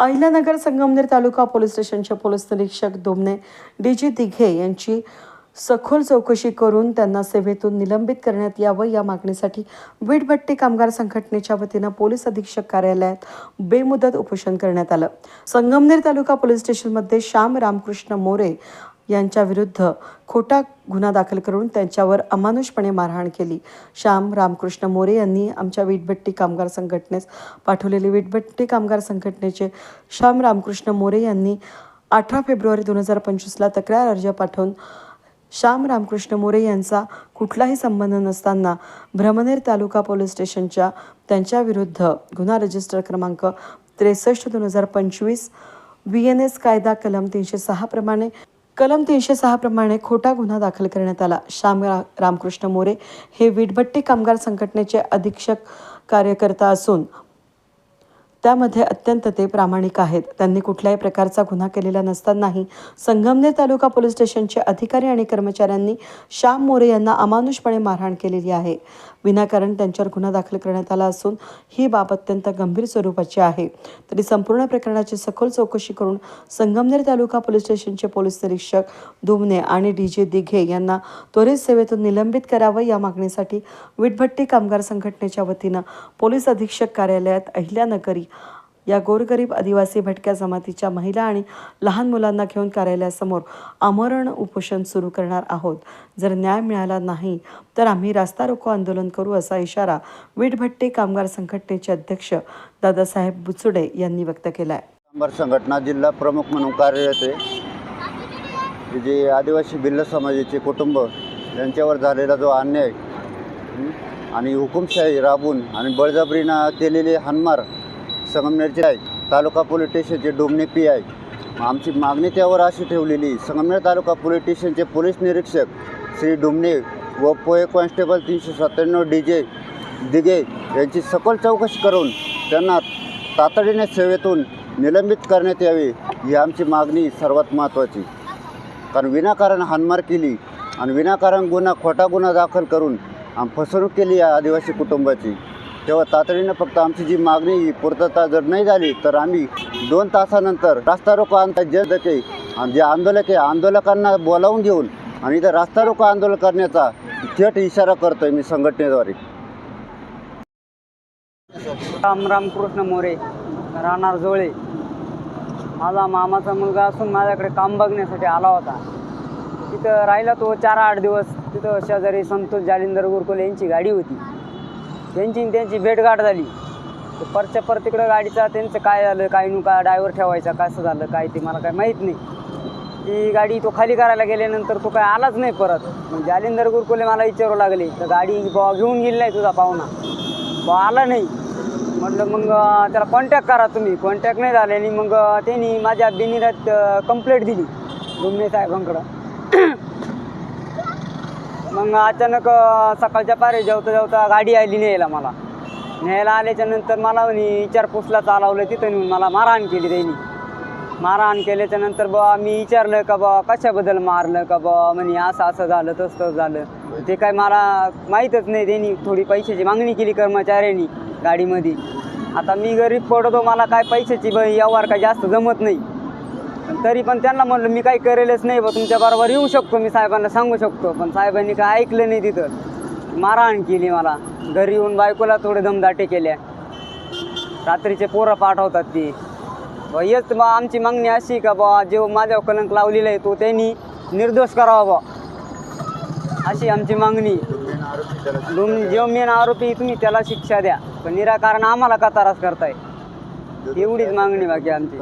अहिल्यानगर संगमनेर तालुका police स्टेशनचे police निरीक्षक Domne D G Dighe यांची सखोल चौकशी करून त्यांना सेवेतून निलंबित करण्यात यावं या मागणीसाठी वीटभट्टी कामगार संघटनेच्या वतीनं पोलीस अधीक्षक कार्यालयात बेमुदत उपोषण करण्यात आलं. संगमनेर तालुका पोलीस स्टेशनमध्ये श्याम रामकृष्ण मोरे यांच्या विरुद्ध खोटा गुन्हा दाखल करून त्यांच्यावर अमानुषपणे मारहाण केली. श्याम रामकृष्ण मोरे यांनी आमच्या वीटभट्टी कामगार संघटनेस पाठवलेली वीटभट्टी कामगार संघटनेचे श्याम रामकृष्ण मोरे यांनी अठरा फेब्रुवारी दोन हजार पंचवीसला तक्रार अर्ज पाठवून श्याम रामकृष्ण मोरे यांचा कुठलाही संबंध नसताना भ्रमनेर तालुका पोलीस स्टेशनच्या त्यांच्याविरुद्ध गुन्हा रजिस्टर क्रमांक त्रेसष्ट दोन हजार पंचवीस व्ही एन एस कायदा कलम तीनशे सहा प्रमाणे कलम तीनशे सहा प्रमाणे खोटा गुन्हा दाखल करण्यात आला. श्याम रामकृष्ण मोरे हे विटभट्टी कामगार संघटनेचे अधीक्षक कार्यकर्ता असून त्यामध्ये अत्यंत ते प्रामाणिक आहेत. त्यांनी कुठल्याही प्रकारचा गुन्हा केलेला नसतानाही संगमनेर तालुका पोलीस स्टेशनचे अधिकारी आणि कर्मचाऱ्यांनी श्याम मोरे यांना अमानुषपणे मारहाण केलेली आहे. विनाकारण त्यांच्यावर गुन्हा दाखल करण्यात आला असून ही बाब अत्यंत गंभीर स्वरूपाची आहे. तरी संपूर्ण प्रकरणाची सखोल चौकशी करून संगमनेर तालुका पोलीस स्टेशनचे पोलीस निरीक्षक दुमने आणि डी जे दिघे यांना त्वरित सेवेतून निलंबित करावं या मागणीसाठी विटभट्टी कामगार संघटनेच्या वतीनं पोलीस अधीक्षक कार्यालयात अहिल्यानगरी या गोरगरीब आदिवासी भटक्या जमातीच्या महिला आणि लहान मुलांना घेऊन कार्यालयासमोर आमरण उपोषण सुरू करणार आहोत. जर न्याय मिळाला नाही तर आम्ही रास्ता रोको आंदोलन करू असा इशारा विटभट्टी कामगार संघटनेचे अध्यक्ष दादासाहेब बुचुडे यांनी व्यक्त केला आहे कामगार संघटना जिल्हा प्रमुख म्हणून कार्यरत आहे. जे आदिवासी भिल्ल समाजाचे कुटुंब यांच्यावर झालेला जो अन्याय आणि हुकुमशाही राबून आणि बळजबरीनं केलेले हनमार संगमनेरचे आहे. तालुका पोलीस स्टेशनचे डोमणे पी आहे आमची मागणी त्यावर अशी ठेवलेली संगमनेर तालुका पोलीस स्टेशनचे पोलीस निरीक्षक श्री डुमणे व पोहे कॉन्स्टेबल तीनशे सत्त्याण्णव डी जे दिघे यांची सखोल चौकशी करून त्यांना तातडीने सेवेतून निलंबित करण्यात यावे ही आमची मागणी सर्वात महत्त्वाची. कारण विनाकारण हानमार केली आणि विनाकारण गुन्हा खोटा गुन्हा दाखल करून आम फसवणूक केली या आदिवासी कुटुंबाची. तेव्हा तातडीनं फक्त आमची जी मागणी ही पूर्तता जर नाही झाली तर आम्ही दोन तासानंतर रास्ता रोको आमचा आणि जे आंदोलक आहे आंदोलकांना बोलावून घेऊन आणि इथं रास्ता रोको आंदोलन करण्याचा थेट इशारा करतोय मी संघटनेद्वारे. राम रामकृष्ण मोरे राहणार जोळे. माझा मामाचा मुलगा असून माझ्याकडे काम बघण्यासाठी आला होता. तिथं राहिला तो चार आठ दिवस. तिथं शेजारी संतोष जालिंदर गुरकुले यांची गाडी होती. त्यांची त्यांची भेटगाठ झाली. तर परच्या पर तिकडं गाडीचा त्यांचं काय झालं काय नु का डायव्हर ठेवायचा कसं झालं काय ते मला काय माहीत नाही. ती गाडी तो खाली करायला गेल्यानंतर तो काय आलाच नाही परत. म्हणजे मग जालिंदर गुरकुले मला विचारू लागले तर गाडी बा घेऊन गेली नाही तुझा पाहुणा. बा आला नाही. म्हटलं मग त्याला कॉन्टॅक्ट करा तुम्ही. कॉन्टॅक्ट नाही झाले आणि मग त्यांनी माझ्या बिनिरात कंप्लेंट दिली. डुमणे साहेबांकडं. मग अचानक सकाळच्या पारे जेवता जेवता गाडी आली न्यायला मला. न्यायला आल्याच्यानंतर मला म्हणे विचारपूसला चालवलं तिथं नेऊन मला मारहाण केली त्यांनी. मारहाण केल्याच्यानंतर बा मी विचारलं का बा कशाबद्दल मारलं का बा म्हणे असं असं झालं तसं झालं. ते काय मला माहीतच नाही त्यांनी. थोडी पैशाची मागणी केली कर्मचाऱ्यांनी गाडीमध्ये. आता मी गरीब पडतो मला काय पैशाची ब व्यवहार काय जास्त जमत नाही. तरी पण त्यांना म्हणलं मी काही करेलच नाही बा तुमच्याबरोबर येऊ शकतो मी साहेबांना सांगू शकतो. पण साहेबांनी काय ऐकलं नाही तिथं. मारहाण केली मला. घरी येऊन बायकोला थोडे दमदाटे केल्या. रात्रीचे पोरं पाठवतात ती. बा येच बा आमची मागणी अशी का बा जो माझ्यावर कलंक लावलेला आहे तो त्यांनी निर्दोष करावा बा. अशी आमची मागणी. दोन जो मेन आरोपी तुम्ही त्याला शिक्षा द्या. पण निराकारण आम्हाला का त्रास करताय? एवढीच मागणी बाकी आमची.